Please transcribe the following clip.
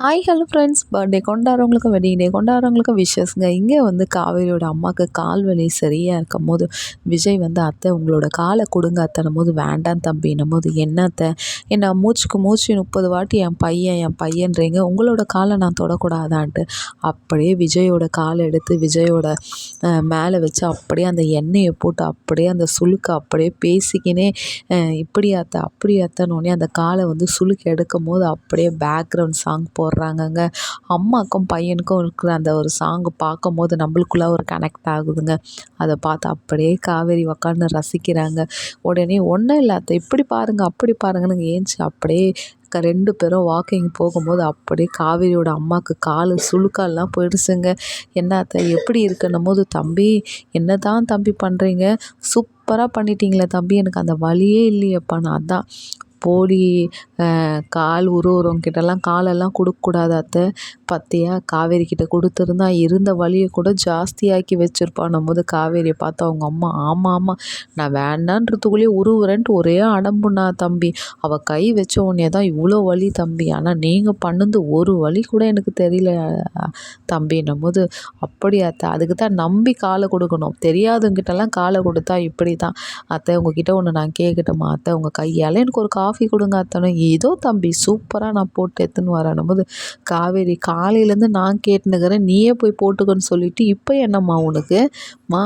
Hi hello friends birthday கொண்டாடுறவங்களுக்கு wedding day கொண்டாடுறவங்களுக்கு விஷஸ்ங்க இங்கே வந்து காவேரியோட அம்மாவுக்கு கால் வலி சரியாக இருக்கும் போது விஜய் வந்து அத்தை உங்களோட காலை கொடுங்க அத்தனும் போது வேண்டாம் தம்பின்னும் போது என்ன அத்தை? என்ன மூச்சுக்கு மூச்சு முப்பது வாட்டி என் பையன் என் பையன்றீங்க. உங்களோட காலை நான் தொடக்கூடாதான்ட்டு. அப்படியே விஜயோட காலை எடுத்து விஜயோட மேலே வச்சு அப்படியே அந்த எண்ணெயை போட்டு அப்படியே அந்த சுளுக்கு அப்படியே பேசிக்கினே இப்படி அத்தை? அப்படி அத்தனோடனே அந்த காலை வந்து சுழுக்கு எடுக்கும் போது அப்படியே பேக்ரவுண்ட் சாங் போ போடுறாங்கங்க. அம்மாவுக்கும் பையனுக்கும் இருக்கிற அந்த ஒரு சாங்கு பார்க்கும்போது நம்மளுக்குள்ள ஒரு கனெக்ட் ஆகுதுங்க. அதை பார்த்து அப்படியே காவேரி உக்காந்து ரசிக்கிறாங்க. உடனே ஒன்றும் இல்லை அத்தை இப்படி பாருங்கள் அப்படி பாருங்கன்னு ஏஞ்சி அப்படியே ரெண்டு பேரும் வாக்கிங் போகும்போது அப்படியே காவேரியோட அம்மாவுக்கு கால் சுழுக்கால்லாம் போயிடுச்சுங்க. என்ன அத்தை எப்படி இருக்குன்னும் போது தம்பி? என்ன தான் தம்பி பண்ணுறீங்க சூப்பராக பண்ணிட்டீங்களே தம்பி எனக்கு அந்த வழியே இல்லையப்பா நான் அதான் போடி கால் உருவுறவங்கிட்டலாம் காலெல்லாம் கொடுக்கக்கூடாது அத்தை. பார்த்தியா காவேரிக்கிட்ட கொடுத்துருந்தா இருந்த வலியை கூட ஜாஸ்தியாக்கி வச்சிருப்பான்னும் போது காவேரியை பார்த்து அவங்க அம்மா ஆமாம் ஆமாம் நான் வேண்டான்றதுக்குள்ளேயே உருவுறேன்ட்டு ஒரே அடம்புண்ணா தம்பி. அவள் கை வச்ச உடனே தான் இவ்வளோ வலி தம்பி. ஆனால் நீங்கள் பண்ணுது ஒரு வலி கூட எனக்கு தெரியல தம்பின்னும் போது அப்படி அத்தை அதுக்கு தான் நம்பி காலை கொடுக்கணும். தெரியாதவங்கிட்டலாம் காலை கொடுத்தா இப்படி தான் அத்தை உங்ககிட்ட ஒன்று நான் கேட்கட்டுமா அத்தை உங்கள் கையால் எனக்கு ஒரு கா காஃபி கொடுங்க அத்தனை. ஏதோ தம்பி சூப்பராக நான் போட்டு எடுத்துன்னு வரேன் போது காவேரி காலையிலேருந்து நான் கேட்டுனுக்கிறேன் நீயே போய் போட்டுக்கன்னு சொல்லிவிட்டு இப்போ என்னம்மா உனக்கு? மா